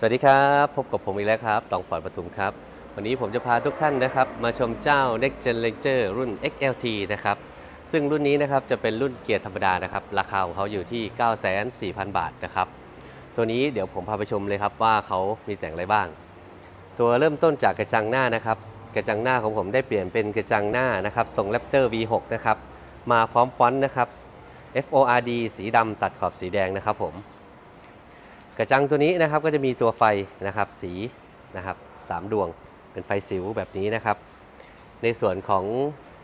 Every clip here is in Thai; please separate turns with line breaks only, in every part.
สวัสดีครับ พบกับผมอีกแล้วครับตองปอดปทุมครับ วันนี้ผมจะพาทุกท่านนะครับ มาชมเจ้า Next Gen Ranger รุ่น XLT นะครับ ซึ่งรุ่นนี้นะครับจะเป็นรุ่นเกียร์ธรรมดานะครับ ราคาของเขาอยู่ที่ 94,000 บาทนะครับ ตัวนี้เดี๋ยวผมพาไปชมเลยครับว่าเขามีแต่งอะไรบ้าง ตัวเริ่มต้นจากกระจังหน้านะครับ กระจังหน้าของผมได้เปลี่ยนเป็นกระจังหน้านะครับทรง Raptor V6 นะครับ มาพร้อมฟอนต์นะครับ FORD สีดำตัดขอบสีแดงนะครับผม กระจังตัวนี้นะครับก็จะมีตัวไฟนะครับสีนะครับสามดวงเป็นไฟสิวแบบนี้นะครับ ในส่วนของ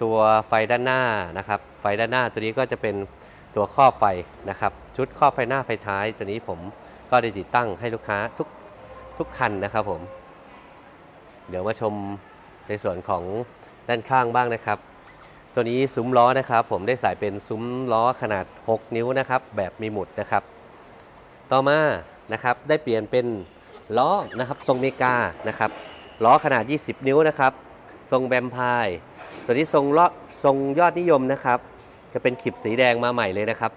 ตัวไฟด้านหน้านะครับ ไฟด้านหน้าตัวนี้ก็จะเป็นตัวครอบไฟนะครับ ชุดครอบไฟหน้าไฟท้ายตัวนี้ผมก็ได้ติดตั้งให้ลูกค้าทุกทุกคันนะครับผม เดี๋ยวมาชมในส่วนของด้านข้างบ้างนะครับ ตัวนี้ซุ้มล้อนะครับ ผมได้ใส่เป็นซุ้มล้อขนาด 6 นิ้วนะครับ แบบมีหมุดนะครับ ต่อมา นะครับได้เปลี่ยนเป็นล้อนะครับทรงเมกานะครับล้อขนาด 20 นิ้วนะครับ ทรงแบมพายตัวนี้ทรงล้อทรงยอดนิยมนะครับ จะเป็นขีบสีแดงมาใหม่เลยนะครับ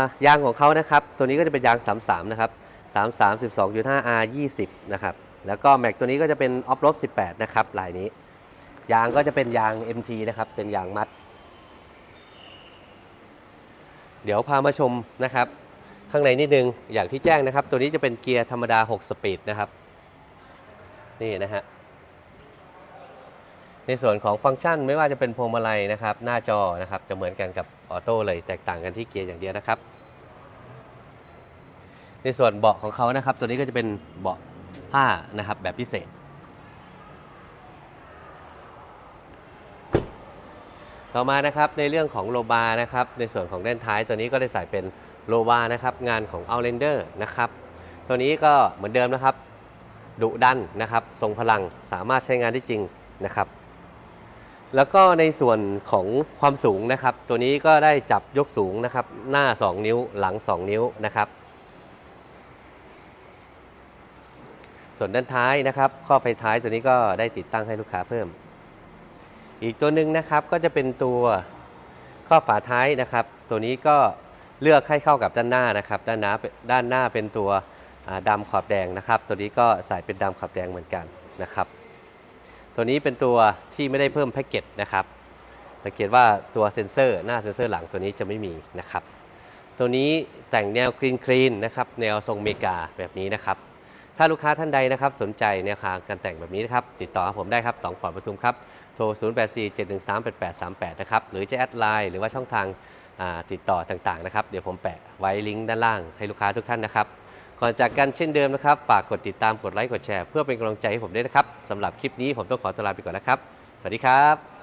ายางของเขานะครับ ตัวนี้ก็จะเป็นยาง 33 นะครับ 33 12.5 R 20 นะครับ แล้วก็แม็กตัวนี้ก็จะเป็นออฟลบ18 นะครับลายนี้ ยางก็จะเป็นยาง MT นะครับ เป็นยางมัด เดี๋ยวพามาชมนะครับ ข้างในนิดนึงอย่างที่แจ้งนะครับ ตัวนี้จะเป็นเกียร์ธรรมดา 6 สปีดนะครับ นี่นะฮะในส่วนของฟังก์ชันไม่ว่าจะเป็นพวงมาลัยนะครับ หน้าจอนะครับจะเหมือนกันกับออโต้เลยแตกต่างกันที่เกียร์อย่างเดียวนะครับ ในส่วนเบาะของเขานะครับ ตัวนี้ก็จะเป็นเบาะผ้านะครับแบบพิเศษ ต่อมานะครับในเรื่องของโลบานะครับ ในส่วนของด้านท้ายตัวนี้ก็ได้ใส่เป็น โลบานะครับงานของ Outlander นะครับตัวนี้ก็เหมือนเดิมนะครับดุดันนะครับทรงพลังสามารถใช้งานได้จริงนะครับ แล้วก็ในส่วนของความสูงนะครับ ตัวนี้ก็ได้จับยกสูงนะครับ หน้า 2 นิ้วหลัง 2 นิ้วนะครับ ส่วนด้านท้ายนะครับข้อไฟท้ายตัวนี้ก็ได้ติดตั้งให้ลูกค้าเพิ่ม อีกตัวหนึ่งนะครับก็จะเป็นตัวข้อฝาท้ายนะครับ ตัวนี้ก็ เลือกให้เข้ากับด้านหน้านะครับ ด้านหน้าด้านหน้าเป็นตัวอ่าดำขอบแดงนะครับ ตัวนี้ก็ใส่เป็นดำขอบแดงเหมือนกันนะครับ ตัวนี้เป็นตัวที่ไม่ได้เพิ่มแพ็กเกจนะครับสังเกตว่าตัวเซ็นเซอร์หน้าเซ็นเซอร์หลังตัวนี้จะไม่มีนะครับ ตัวนี้แต่งแนวคลีนคลีนนะครับแนวทรงเมกาแบบนี้นะครับ ถ้าลูกค้าท่านใดนะครับ สนใจแนวทางการแต่งแบบนี้นะครับ ติดต่อผมได้ครับตองฟอร์ดปทุมครับโทร 0847138838 นะครับหรือจะแอดไลน์หรือว่าช่องทาง ติดต่อต่างๆนะครับ เดี๋ยวผมแปะไว้ลิงก์ด้านล่างให้ลูกค้าทุกท่านนะครับ ก่อนจากกันเช่นเดิมนะครับ ฝากกดติดตามกดไลค์กดแชร์เพื่อเป็นกำลังใจให้ผมด้วยนะครับสำหรับคลิปนี้ผมต้องขอตวลาไปก่อนนะครับ สวัสดีครับ